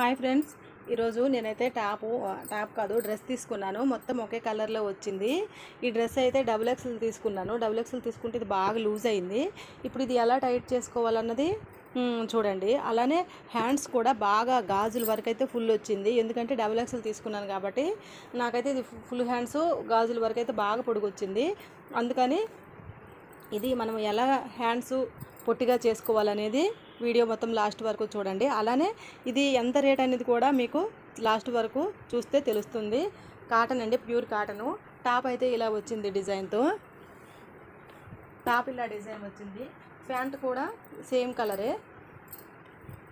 Hi friends. ఈరోజు నేనైతే top top కాదు డ్రెస్ తీసుకున్నాను. మొత్తం ఒకే కలర్లో వచ్చింది. ఈ డ్రెస్ అయితే డబుల్ ఎక్స్ఎల్ తీసుకున్నాను. డబుల్ ఎక్స్ఎల్ తీసుకుంటే ఇది బాగా లూజ్ అయింది. ఇప్పుడు ఇది ఎలా టైట్ చేసుకోవాలన్నది చూడండి. అలానే హ్యాండ్స్ కూడా బాగా గాజుల వరకు అయితే ఫుల్ వచ్చింది. ఎందుకంటే డబుల్ ఎక్స్ఎల్ తీసుకున్నాను కాబట్టి నాకైతే ఇది ఫుల్ హ్యాండ్స్ గాజుల వరకు అయితే బాగా పొడుగు వచ్చింది అందుకని ఇది మనం ఎలా హ్యాండ్స్ పొట్టిగా చేసుకోవాలనేది వీడియో మొత్తం లాస్ట్ వరకు చూడండి. అలానే ఇది ఎంత రేట్ అనేది కూడా మీకు లాస్ట్ వరకు చూస్తే తెలుస్తుంది. కాటన్ అండి ప్యూర్ కాటను. టాప్ అయితే ఇలా వచ్చింది డిజైన్తో. టాప్ ఇలా డిజైన్ వచ్చింది. ప్యాంట్ కూడా సేమ్ కలరే.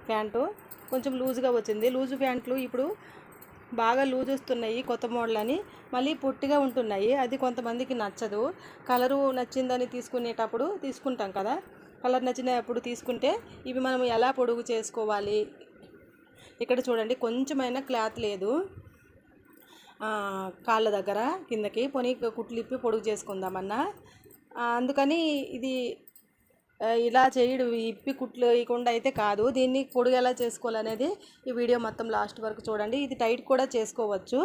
ప్యాంటు కొంచెం లూజ్గా వచ్చింది. లూజు ప్యాంట్లు ఇప్పుడు బాగా లూజ్ వస్తున్నాయి కొత్త మోడల్ అని మళ్ళీ పొట్టిగా ఉంటున్నాయి. అది కొంతమందికి నచ్చదు. కలరు నచ్చిందని తీసుకునేటప్పుడు తీసుకుంటాం కదా. కలర్ నచ్చినప్పుడు తీసుకుంటే ఇవి మనం ఎలా పొడుగు చేసుకోవాలి? ఇక్కడ చూడండి కొంచెమైనా క్లాత్ లేదు. కాళ్ళ దగ్గర కిందకి. పొని కుట్లు ఇప్పి పొడుగు చేసుకుందామన్నా. అందుకని ఇది ఇలా చేయడు. ఇప్పి కుట్లు వేయకుండా అయితే కాదు. దీన్ని పొడుగు ఎలా చేసుకోవాలనేది ఈ వీడియో మొత్తం లాస్ట్ వరకు చూడండి. ఇది టైట్ కూడా చేసుకోవచ్చు.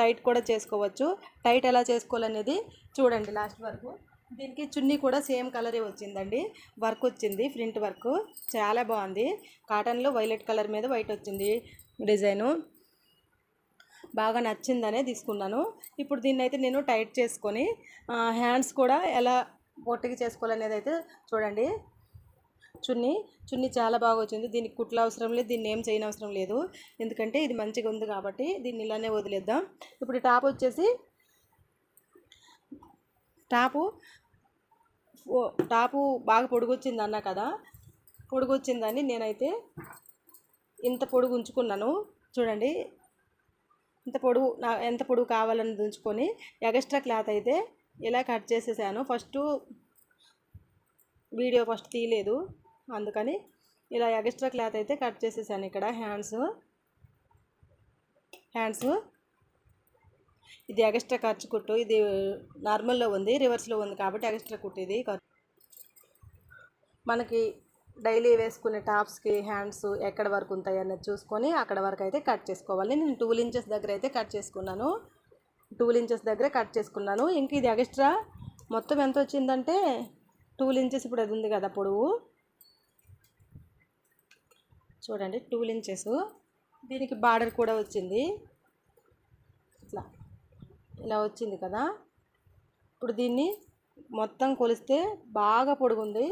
టైట్ కూడా చేసుకోవచ్చు. టైట్ ఎలా చేసుకోవాలనేది చూడండి లాస్ట్ వరకు. దీనికి చున్నీ కూడా సేమ్ కలరే వచ్చిందండి. వర్క్ వచ్చింది ప్రింట్ వర్క్. చాలా బాగుంది. కాటన్లో వైలెట్ కలర్ మీద వైట్ వచ్చింది డిజైను. బాగా నచ్చిందనే తీసుకున్నాను. ఇప్పుడు దీన్ని అయితే నేను టైట్ చేసుకొని హ్యాండ్స్ కూడా ఎలా పొట్టిగా చేసుకోవాలనేది అయితే చూడండి. చున్నీ చున్నీ చాలా బాగా వచ్చింది. దీనికి కుట్ల అవసరం లేదు దీన్ని ఏం చేయని అవసరం లేదు. ఎందుకంటే ఇది మంచిగా ఉంది కాబట్టి దీన్ని ఇలానే వదిలేద్దాం. ఇప్పుడు టాప్ వచ్చేసి టాపు టాపు బాగా పొడుగొచ్చింది అన్నా కదా? పొడుగొచ్చిందని నేనైతే ఇంత పొడుగు ఉంచుకున్నాను. చూడండి. ఇంత పొడుగు నా ఎంత పొడుగు కావాలని ఉంచుకొని ఎగస్ట్రా క్లాత్ అయితే ఇలా కట్ చేసేసాను. ఫస్ట్ వీడియో ఫస్ట్ తీయలేదు. అందుకని ఇలా ఎగస్ట్రా క్లాత్ అయితే కట్ చేసేసాను ఇక్కడ హ్యాండ్స్. హ్యాండ్స్ ఇది ఎగస్ట్రా ఖర్చు కుట్టు. ఇది నార్మల్లో ఉంది రివర్స్లో ఉంది కాబట్టి ఎగస్ట్రా కుట్టు ఇది మనకి డైలీ వేసుకునే టాప్స్కి హ్యాండ్స్ ఎక్కడ వరకు ఉంటాయి అన్నది చూసుకొని అక్కడ వరకు అయితే కట్ చేసుకోవాలి. నేను టూ ఇంచెస్ దగ్గర అయితే కట్ చేసుకున్నాను. టూ ఇంచెస్ దగ్గర కట్ చేసుకున్నాను. ఇంక ఇది ఎగస్ట్రా మొత్తం ఎంత వచ్చిందంటే టూ ఇంచెస్ ఇప్పుడు అది ఉంది కదా పొడవు. చూడండి టూ ఇంచెస్. దీనికి బార్డర్ కూడా వచ్చింది. ఇలా వచ్చింది కదా. ఇప్పుడు దీన్ని మొత్తం కొలిస్తే బాగా పొడుగుంది.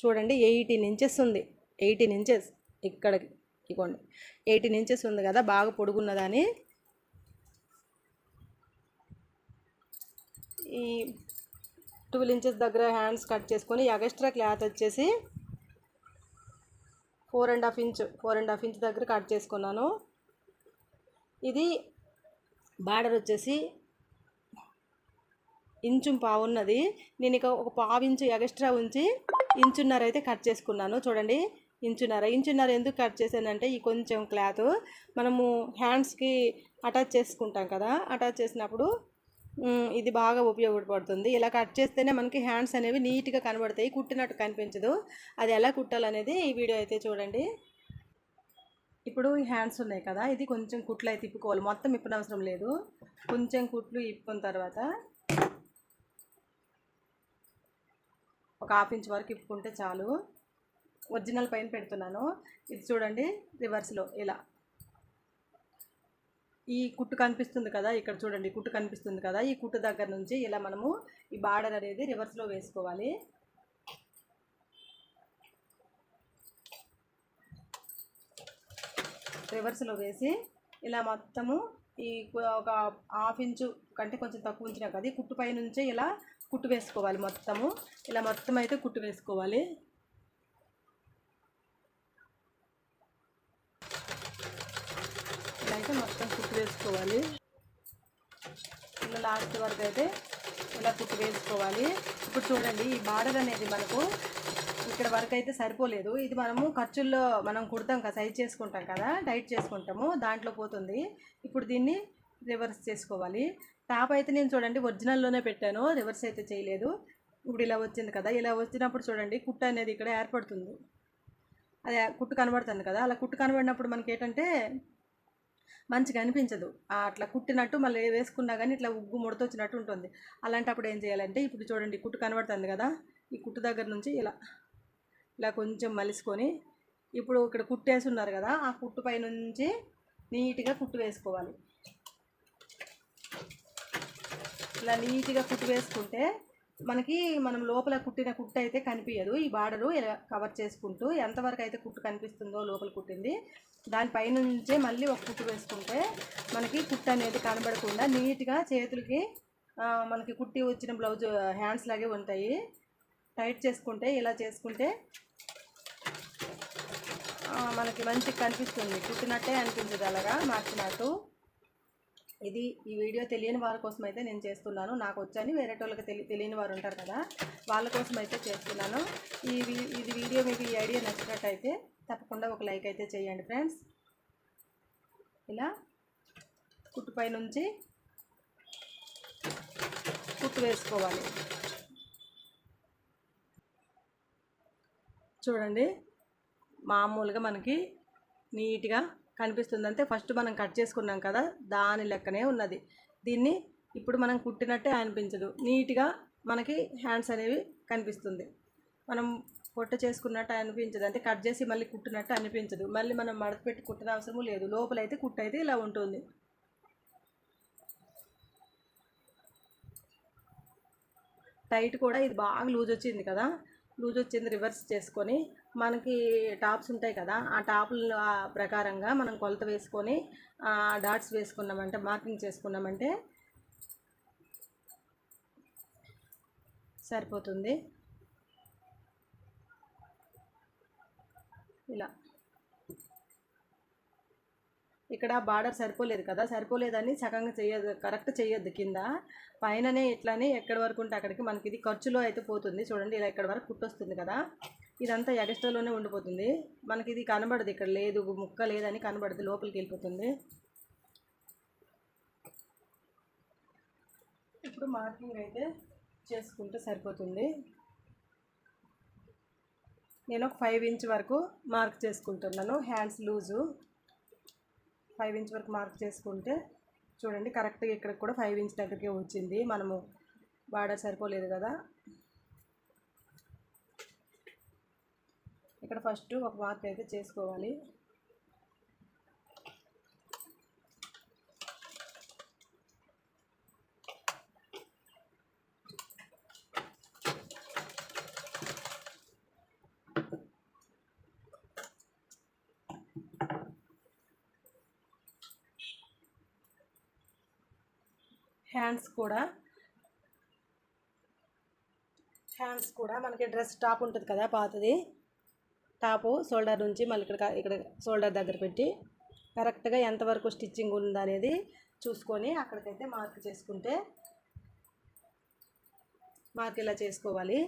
చూడండి ఎయిటీన్ ఇంచెస్ ఉంది. ఎయిటీన్ ఇంచెస్ ఇక్కడికి ఇగోండి. ఎయిటీన్ ఇంచెస్ ఉంది కదా బాగా పొడుగున్నదని. ఈ ట్వెల్వ్ ఇంచెస్ దగ్గర హ్యాండ్స్ కట్ చేసుకొని ఎగస్ట్రా క్లాత్ వచ్చేసి four and half inch four and half inch దగ్గర కట్ చేసుకున్నాను. ఇది బార్డర్ వచ్చేసి ఇంచు పావున్నది. నేను ఇక ఒక పావు ఇంచు ఎక్స్ట్రా ఉంచి ఇంచున్నర అయితే కట్ చేసుకున్నాను. చూడండి ఇంచున్నర. ఇంచున్నర ఎందుకు కట్ చేశానంటే ఈ కొంచెం క్లాత్ మనము హ్యాండ్స్కి అటాచ్ చేసుకుంటాం కదా అటాచ్ చేసినప్పుడు ఇది బాగా ఉపయోగపడుతుంది. ఇలా కట్ చేస్తేనే మనకి హ్యాండ్స్ అనేవి నీట్గా కనబడతాయి కుట్టినట్టు కనిపించదు. అది ఎలా కుట్టాలనేది ఈ వీడియో అయితే చూడండి. ఇప్పుడు ఈ హ్యాండ్స్ ఉన్నాయి కదా ఇది కొంచెం కుట్లు అయితే తిప్పుకోవాలి మొత్తం ఇప్పనవసరం లేదు. కొంచెం కుట్లు ఇప్పుకున్న తర్వాత ఒక హాఫ్ ఇంచ్ వరకు ఇప్పుకుంటే చాలు. ఒరిజినల్ పైన పెడుతున్నాను. ఇది చూడండి రివర్స్లో ఇలా. ఈ కుట్టు కనిపిస్తుంది కదా ఇక్కడ చూడండి కుట్టు కనిపిస్తుంది కదా ఈ కుట్టు దగ్గర నుంచి ఇలా మనము ఈ బార్డర్ అనేది రివర్స్లో వేసుకోవాలి. రివర్స్లో వేసి ఇలా మొత్తము ఈ ఒక హాఫ్ ఇంచు కంటే కొంచెం తక్కువ ఉంచినా కదా కుట్టు పై నుంచే ఇలా కుట్టు వేసుకోవాలి మొత్తము. ఇలా మొత్తం అయితే కుట్టు వేసుకోవాలి. ఇలా అయితే మొత్తం కుట్టు వేసుకోవాలి. ఇలా లాస్ట్ వరకు అయితే ఇలా కుట్టు వేసుకోవాలి. ఇప్పుడు చూడండి ఈ బార్డర్ అనేది మనకు ఇక్కడ వరకు అయితే సరిపోలేదు. ఇది మనము ఖర్చుల్లో మనం కుడతాం కదా సైజ్ చేసుకుంటాం కదా టైట్ చేసుకుంటాము దాంట్లో పోతుంది. ఇప్పుడు దీన్ని రివర్స్ చేసుకోవాలి. టాప్ అయితే నేను చూడండి ఒరిజినల్లోనే పెట్టాను రివర్స్ అయితే చేయలేదు. ఇప్పుడు ఇలా వచ్చింది కదా ఇలా వచ్చినప్పుడు చూడండి కుట్ట అనేది ఇక్కడ ఏర్పడుతుంది. అదే కుట్టు కనబడుతుంది కదా అలా కుట్టు కనబడినప్పుడు మనకి ఏంటంటే మంచిగా అనిపించదు. అట్లా కుట్టినట్టు మళ్ళీ వేసుకున్నా కానీ ఇట్లా ఉగ్గు ముడతొచ్చినట్టు ఉంటుంది. అలాంటప్పుడు ఏం చేయాలంటే ఇప్పుడు చూడండి కుట్టు కనబడుతుంది కదా ఈ కుట్టు దగ్గర నుంచి ఇలా ఇలా కొంచెం మలుసుకొని ఇప్పుడు ఇక్కడ కుట్టేసి ఉన్నారు కదా ఆ కుట్టు పై నుంచి నీట్గా కుట్టు వేసుకోవాలి. ఇలా నీట్గా కుట్టు వేసుకుంటే మనకి మనం లోపల కుట్టిన కుట్టు అయితే కనిపించదు. ఈ బార్డరు ఇలా కవర్ చేసుకుంటూ ఎంతవరకు అయితే కుట్టు కనిపిస్తుందో లోపల కుట్టింది దానిపై నుంచే మళ్ళీ ఒక కుట్టు వేసుకుంటే మనకి కుట్టు అనేది కనబడకుండా నీట్గా చేతులకి మనకి కుట్టి వచ్చిన బ్లౌజ్ హ్యాండ్స్ లాగే ఉంటాయి. టైట్ చేసుకుంటే ఇలా చేసుకుంటే మనకి మంచిగా కనిపిస్తుంది. కుట్టినట్టే అనిపించదు అలాగా? మార్చినట్టు ఇది ఈ వీడియో తెలియని వారి కోసం అయితే నేను చేస్తున్నాను. నాకు వచ్చని వేరే వాళ్ళకి తెలి తెలియని వారు ఉంటారు కదా వాళ్ళ కోసం అయితే చేస్తున్నాను. ఈ వీ- ఇది వీడియో మీకు ఈ ఐడియా నచ్చినట్టయితే తప్పకుండా ఒక లైక్ అయితే చేయండి ఫ్రెండ్స్. ఇలా కుట్టుపై నుంచి కుట్టు వేసుకోవాలి. చూడండి. మామూలుగా మనకి నీట్గా కనిపిస్తుంది అంతే ఫస్ట్ మనం కట్ చేసుకున్నాం కదా దాని లెక్కనే ఉన్నది. దీన్ని ఇప్పుడు మనం కుట్టినట్టే అనిపించదు. నీట్గా మనకి హ్యాండ్స్ అనేవి కనిపిస్తుంది. మనం పొట్ట చేసుకున్నట్టు అనిపించదు. అంటే కట్ చేసి మళ్ళీ కుట్టినట్టు అనిపించదు. మళ్ళీ మనం మడత పెట్టి కుట్టిన అవసరం లేదు. లోపలైతే కుట్ట అయితే ఇలా ఉంటుంది. టైట్ కూడా ఇది బాగా లూజ్ వచ్చింది కదా లూజ్ వచ్చింది రివర్స్ చేసుకొని మనకి టాప్స్ ఉంటాయి కదా ఆ టాపుల ప్రకారంగా మనం కొలత వేసుకొని డాట్స్ వేసుకున్నామంటే మార్కింగ్ చేసుకున్నామంటే సరిపోతుంది. ఇలా. ఇక్కడ బార్డర్ సరిపోలేదు కదా సరిపోలేదని సగంగా చేయదు కరెక్ట్ చేయొద్దు కింద. పైననే ఇట్లానే ఎక్కడి వరకు ఉంటే అక్కడికి మనకి ఇది ఖర్చులో అయితే పోతుంది. చూడండి ఇలా ఇక్కడ వరకు కుట్టొస్తుంది కదా. ఇదంతా ఎగస్ట్రాలోనే ఉండిపోతుంది. మనకి ఇది కనబడదు ఇక్కడ లేదు ముక్క లేదని కనబడదు లోపలికి వెళ్ళిపోతుంది. ఇప్పుడు మార్కింగ్ అయితే చేసుకుంటే సరిపోతుంది. నేను ఒక ఫైవ్ ఇంచ్ వరకు మార్క్ చేసుకుంటున్నాను హ్యాండ్స్ లూజు. ఫైవ్ ఇంచ్ వరకు మార్క్ చేసుకుంటే చూడండి కరెక్ట్గా ఇక్కడ కూడా ఫైవ్ ఇంచ్ దగ్గరికి వచ్చింది. మనము బార్డర్ సరిపోలేదు కదా. ఇక్కడ ఫస్ట్ ఒక మార్క్ అయితే చేసుకోవాలి. హ్యాండ్స్ కూడా. హ్యాండ్స్ కూడా. మనకి డ్రెస్ టాప్ ఉంటుంది కదా పాతది. టాపు షోల్డర్ నుంచి మళ్ళీ ఇక్కడ ఇక్కడ షోల్డర్ దగ్గర పెట్టి కరెక్ట్గా ఎంతవరకు స్టిచ్చింగ్ ఉందనేది చూసుకొని అక్కడికైతే మార్క్ చేసుకుంటే మార్క్ ఇలా చేసుకోవాలి?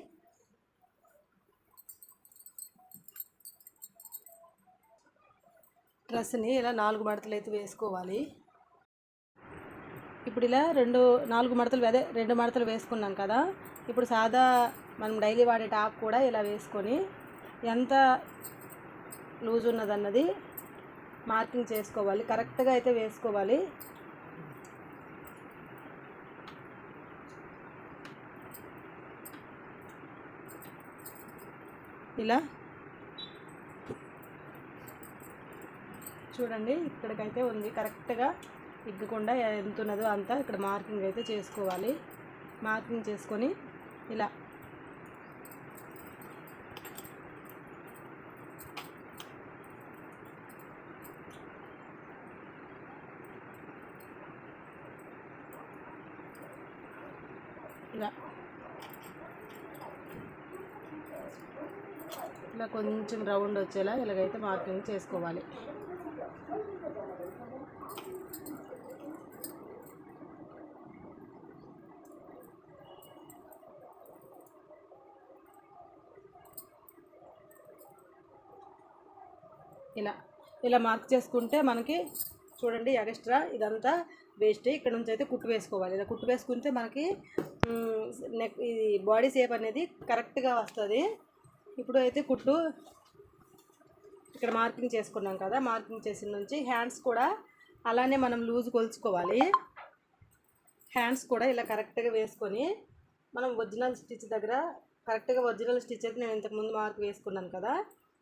డ్రెస్ని ఇలా నాలుగు మడతలు అయితే వేసుకోవాలి. ఇప్పుడు ఇలా రెండు నాలుగు మడతలు అదే రెండు మడతలు వేసుకున్నాం కదా. ఇప్పుడు సాదా మనం డైలీ వాడే టాప్ కూడా ఇలా వేసుకొని ఎంత లూజ్ ఉన్నదన్నది మార్కింగ్ చేసుకోవాలి. కరెక్ట్గా అయితే వేసుకోవాలి. ఇలా చూడండి ఇక్కడికైతే ఉంది. కరెక్ట్గా ఇగ్గకుండా ఎంత ఉన్నదో అంతా ఇక్కడ మార్కింగ్ అయితే చేసుకోవాలి. మార్కింగ్ చేసుకొని ఇలా. ఇలా. ఇలా కొంచెం రౌండ్ వచ్చేలా ఇలాగైతే మార్కింగ్ చేసుకోవాలి. ఇలా ఇలా మార్క్ చేసుకుంటే మనకి చూడండి ఎక్స్ట్రా ఇదంతా వేస్ట్ ఇక్కడ నుంచి అయితే కుట్టు వేసుకోవాలి. ఇలా కుట్టు వేసుకుంటే మనకి నెక్ ఇది బాడీ షేప్ అనేది కరెక్ట్గా వస్తుంది. ఇప్పుడు అయితే కుట్టు ఇక్కడ మార్కింగ్ చేసుకున్నాం కదా మార్కింగ్ చేసిన నుంచి హ్యాండ్స్ కూడా అలానే మనం లూజ్ కొలుచుకోవాలి. హ్యాండ్స్ కూడా ఇలా కరెక్ట్గా వేసుకొని మనం ఒరిజినల్ స్టిచ్ దగ్గర కరెక్ట్గా ఒరిజినల్ స్టిచ్ అయితే నేను ఇంతకుముందు మార్క్ వేసుకున్నాను కదా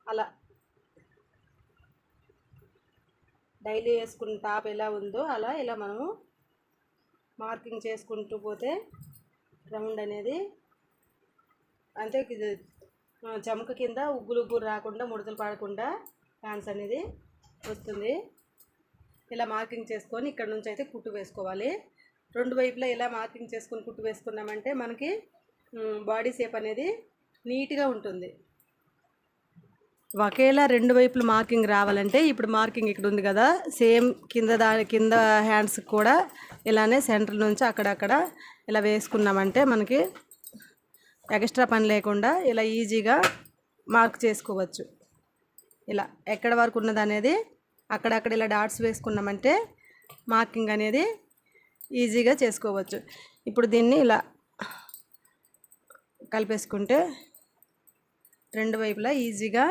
అలా డైలీ వేసుకున్న టాప్ ఎలా ఉందో అలా ఇలా మనము మార్కింగ్ చేసుకుంటూ పోతే రౌండ్ అనేది అంటే ఇది చమక కింద ఉగ్గులు ఉగ్గులు రాకుండా ముడతలు పడకుండా ఫ్యాన్స్ అనేది వస్తుంది. ఇలా మార్కింగ్ చేసుకొని ఇక్కడ నుంచి అయితే కుట్టు వేసుకోవాలి. రెండు వైపులా ఇలా మార్కింగ్ చేసుకొని కుట్టు వేసుకున్నామంటే మనకి బాడీ షేప్ అనేది నీట్గా ఉంటుంది. ఒకేలా రెండు వైపులు మార్కింగ్ రావాలంటే ఇప్పుడు మార్కింగ్ ఇక్కడ ఉంది కదా. సేమ్ కింద దాని కింద హ్యాండ్స్ కూడా ఇలానే సెంటర్ నుంచి అక్కడక్కడ ఇలా వేసుకున్నామంటే మనకి ఎక్స్ట్రా పని లేకుండా ఇలా ఈజీగా మార్క్ చేసుకోవచ్చు. ఇలా ఎక్కడ వరకు ఉన్నది అనేది అక్కడక్కడ ఇలా డాట్స్ వేసుకున్నామంటే మార్కింగ్ అనేది ఈజీగా చేసుకోవచ్చు. ఇప్పుడు దీన్ని ఇలా కలిపేసుకుంటే రెండు వైపులా ఈజీగా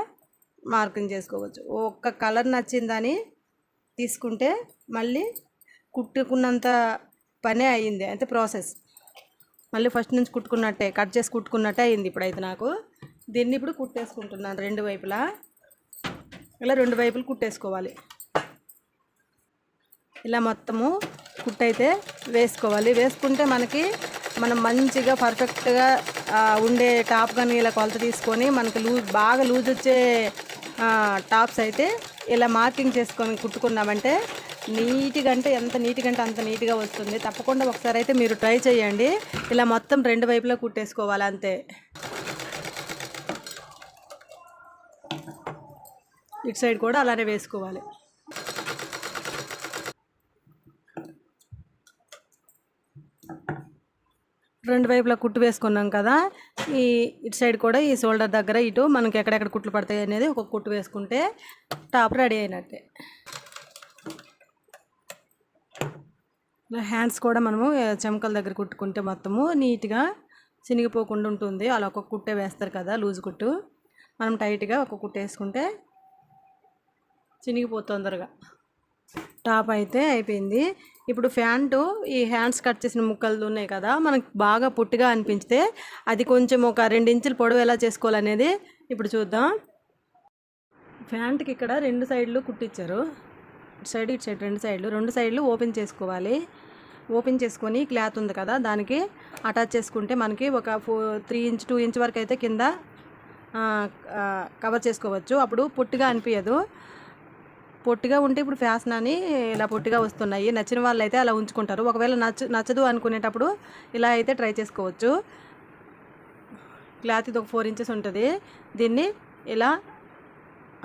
మార్కింగ్ చేసుకోవచ్చు. ఒక్క కలర్ నచ్చిందని తీసుకుంటే మళ్ళీ కుట్టుకున్నంత పనే అయ్యింది అయితే ప్రాసెస్. మళ్ళీ ఫస్ట్ నుంచి కుట్టుకున్నట్టే కట్ చేసి కుట్టుకున్నట్టే అయింది ఇప్పుడైతే నాకు. దీన్ని ఇప్పుడు కుట్టేసుకుంటున్నాను రెండు వైపులా. ఇలా రెండు వైపులు కుట్టేసుకోవాలి. ఇలా మొత్తము కుట్టయితే వేసుకోవాలి. వేసుకుంటే మనకి మనం మంచిగా పర్ఫెక్ట్గా ఉండే టాప్ కానీ ఇలా కొలత తీసుకొని మనకి లూజ్ బాగా లూజ్ వచ్చే టాప్స్ అయితే ఇలా మార్కింగ్ చేసుకొని కుట్టుకున్నామంటే నీట్గా అంటే ఎంత నీట్గా అంటే అంత నీట్గా వస్తుంది. తప్పకుండా ఒకసారి అయితే మీరు ట్రై చేయండి. ఇలా మొత్తం రెండు వైపులా కుట్టేసుకోవాలి అంతే. ఇటు సైడ్ కూడా అలానే వేసుకోవాలి. రెండు వైపులా కుట్టు వేసుకున్నాం కదా ఈ ఇటు సైడ్ కూడా ఈ షోల్డర్ దగ్గర ఇటు మనకి ఎక్కడెక్కడ కుట్లు పడతాయి అనేది ఒక కుట్టు వేసుకుంటే టాప్ రెడీ అయినట్టే. ఇలా హ్యాండ్స్ కూడా మనము చెమకల దగ్గర కుట్టుకుంటే మొత్తము నీట్గా చినిగిపోకుండా ఉంటుంది. అలా ఒక కుట్టే వేస్తారు కదా లూజ్ కుట్టు. మనం టైట్గా ఒక కుట్టు వేసుకుంటే చినిగిపోతుంది తొందరగా. టాప్ అయితే అయిపోయింది. ఇప్పుడు ప్యాంటు ఈ హ్యాండ్స్ కట్ చేసిన ముక్కలు ఉన్నాయి కదా మనకు బాగా పుట్టిగా అనిపించితే అది కొంచెం ఒక రెండు ఇంచుల పొడవు ఎలా చేసుకోవాలనేది ఇప్పుడు చూద్దాం. ప్యాంట్కి ఇక్కడ రెండు సైడ్లు కుట్టించారు ఇటు సైడ్ ఇటు సైడ్ రెండు సైడ్లు. రెండు సైడ్లు ఓపెన్ చేసుకోవాలి. ఓపెన్ చేసుకొని క్లాత్ ఉంది కదా దానికి అటాచ్ చేసుకుంటే మనకి ఒక four three inch two inch వరకు అయితే కింద కవర్ చేసుకోవచ్చు. అప్పుడు పొట్టిగా అనిపించదు పొట్టిగా ఉంటే ఇప్పుడు ఫ్యాషన్ అని ఇలా పొట్టిగా వస్తున్నాయి. నచ్చిన వాళ్ళు అయితే అలా ఉంచుకుంటారు. ఒకవేళ నచ్చ నచ్చదు అనుకునేటప్పుడు ఇలా అయితే ట్రై చేసుకోవచ్చు. క్లాత్ ఇది ఒక ఫోర్ ఇంచెస్ ఉంటుంది. దీన్ని ఇలా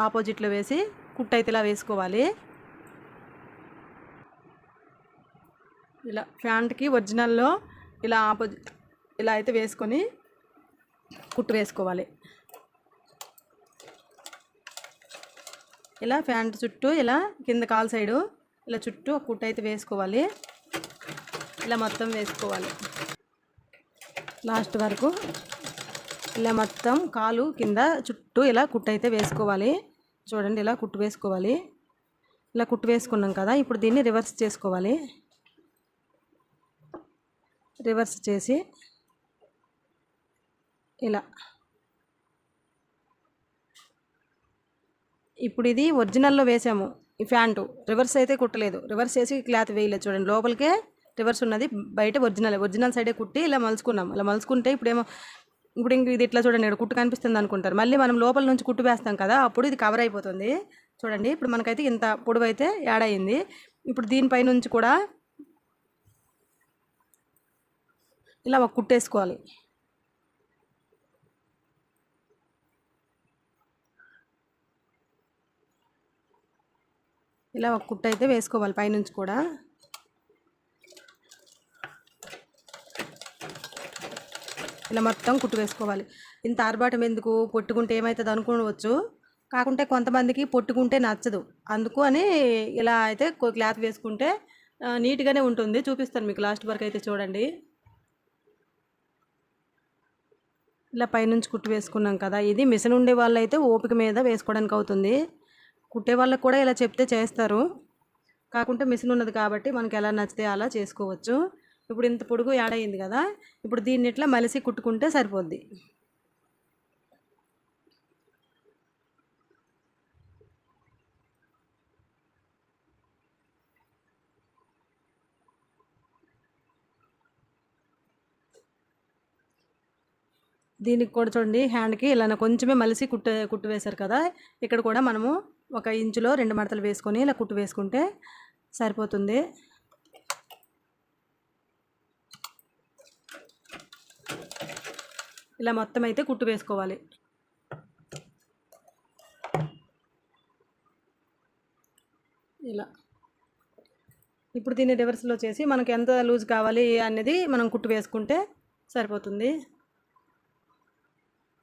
ఆపోజిట్లో వేసి కుట్ అయితే ఇలా వేసుకోవాలి. ఇలా ప్యాంట్కి ఒరిజినల్లో ఇలా ఆపోజిట్ ఇలా అయితే వేసుకొని కుట్టు వేసుకోవాలి. ఇలా ప్యాంట్ చుట్టూ ఇలా కింద కాల్ సైడు ఇలా చుట్టూ ఒక కుట్ట అయితే వేసుకోవాలి. ఇలా మొత్తం వేసుకోవాలి. లాస్ట్ వరకు ఇలా మొత్తం కాలు కింద చుట్టూ ఇలా కుట్ట అయితే వేసుకోవాలి. చూడండి ఇలా కుట్టు వేసుకోవాలి. ఇలా కుట్టు వేసుకున్నాం కదా ఇప్పుడు దీన్ని రివర్స్ చేసుకోవాలి. రివర్స్ చేసి ఇలా ఇప్పుడు ఇది ఒరిజినల్లో వేసాము ఈ ప్యాంటు రివర్స్ అయితే కుట్టలేదు. రివర్స్ చేసి క్లాత్ వేయలేదు చూడండి. లోపలికే రివర్స్ ఉన్నది. బయట ఒరిజినల్ ఒరిజినల్ సైడే కుట్టి ఇలా మలుచుకున్నాం. ఇలా మలుచుకుంటే ఇప్పుడేమో ఇప్పుడు ఇంక ఇది ఇట్లా చూడండి. ఇక్కడ కుట్టు కనిపిస్తుంది అనుకుంటారు. మళ్ళీ మనం లోపల నుంచి కుట్టు వేస్తాం కదా అప్పుడు ఇది కవర్ అయిపోతుంది. చూడండి. ఇప్పుడు మనకైతే ఇంత పొడవు అయితే యాడ్ అయింది. ఇప్పుడు దీనిపై నుంచి కూడా ఇలా ఒక కుట్టేసుకోవాలి. ఇలా ఒక కుట్ట అయితే వేసుకోవాలి పైనుంచి కూడా. ఇలా మొత్తం కుట్టు వేసుకోవాలి. ఇంత ఆర్భాటం ఎందుకు? పొట్టుకుంటే ఏమవుతుంది అనుకోవచ్చు. కాకుంటే కొంతమందికి పొట్టుకుంటే నచ్చదు. అందుకు అని ఇలా అయితే క్లాత్ వేసుకుంటే నీట్గానే ఉంటుంది. చూపిస్తాను మీకు లాస్ట్ వరకు అయితే చూడండి. ఇలా పైనుంచి కుట్టు వేసుకున్నాం కదా. ఇది మిషన్ ఉండే వాళ్ళైతే ఓపిక మీద వేసుకోవడానికి అవుతుంది. కుట్టే వాళ్ళకి కూడా ఇలా చెప్తే చేస్తారు. కాకుంటే మిషన్ ఉన్నది కాబట్టి మనకి ఎలా నచ్చితే అలా చేసుకోవచ్చు. ఇప్పుడు ఇంత పొడుగు యాడ్ అయింది కదా ఇప్పుడు దీన్ని ఇట్లా మలిసి కుట్టుకుంటే సరిపోద్ది. దీనికి కూడా చూడండి హ్యాండ్కి ఇలా కొంచెమే మలిసి కుట్టు కుట్టు వేశారు కదా ఇక్కడ కూడా మనము ఒక ఇంచులో రెండు మడతలు వేసుకొని ఇలా కుట్టు వేసుకుంటే సరిపోతుంది. ఇలా మొత్తం అయితే కుట్టు వేసుకోవాలి. ఇలా. ఇప్పుడు దీన్ని రివర్స్లో చేసి మనకు ఎంత లూజ్ కావాలి అనేది మనం కుట్టు వేసుకుంటే సరిపోతుంది.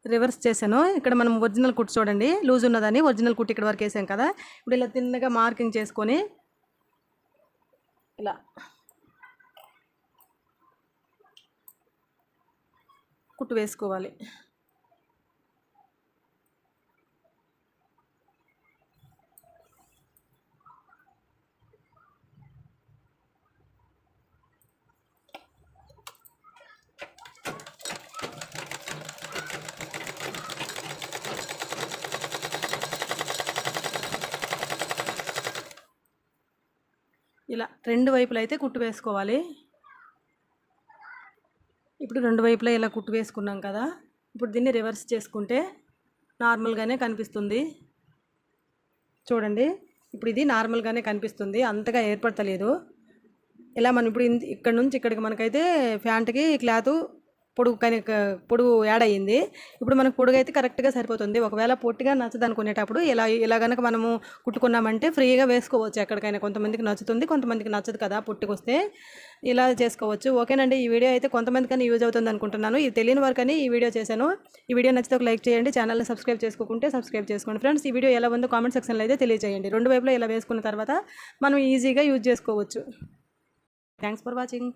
రివర్స్ చేశాను. ఇక్కడ మనం ఒరిజినల్ కుట్టు చూడండి. లూజ్ ఉన్నదని ఒరిజినల్ కుట్టు ఇక్కడ వరకు వేసాం కదా. ఇప్పుడు ఇలా తిన్నగా మార్కింగ్ చేసుకొని ఇలా కుట్టు వేసుకోవాలి. ఇలా రెండు వైపులు అయితే కుట్టు వేసుకోవాలి. ఇప్పుడు రెండు వైపులా ఇలా కుట్టు వేసుకున్నాం కదా. ఇప్పుడు దీన్ని రివర్స్ చేసుకుంటే నార్మల్గానే కనిపిస్తుంది. చూడండి ఇప్పుడు ఇది నార్మల్గానే కనిపిస్తుంది అంతగా ఏర్పడతలేదు. ఇలా మనం ఇప్పుడు ఇక్కడ నుంచి ఇక్కడికి మనకైతే ప్యాంట్కి క్లాత్ పొడుగు కానీ పొడుగు యాడ్ అయ్యింది. ఇప్పుడు మనకు పొడుగు అయితే కరెక్ట్గా సరిపోతుంది. ఒకవేళ పొట్టిగా నచ్చదు అనుకునేటప్పుడు ఇలా ఇలా కనుక మనము కుట్టుకున్నామంటే ఫ్రీగా వేసుకోవచ్చు ఎక్కడికైనా. కొంతమందికి నచ్చుతుంది కొంతమందికి నచ్చదు కదా పొట్టుకొస్తే. ఇలా చేసుకోవచ్చు. ఓకేనండి. ఈ వీడియో అయితే కొంతమందికని యూజ్ అవుతుంది అనుకుంటున్నాను. ఇది తెలియని వారికని ఈ వీడియో చేశాను. ఈ వీడియో నచ్చితే ఒక లైక్ చేయండి. ఛానల్ని సబ్స్క్రైబ్ చేసుకోకుంటే సబ్స్క్రైబ్ చేసుకోండి. ఫ్రెండ్స్ ఈ వీడియో ఎలా ఉందో కామెంట్ సెక్షన్లో అయితే తెలియజేయండి. రెండు వైపులో ఇలా వేసుకున్న తర్వాత మనం ఈజీగా యూజ్ చేసుకోవచ్చు. Thanks for watching.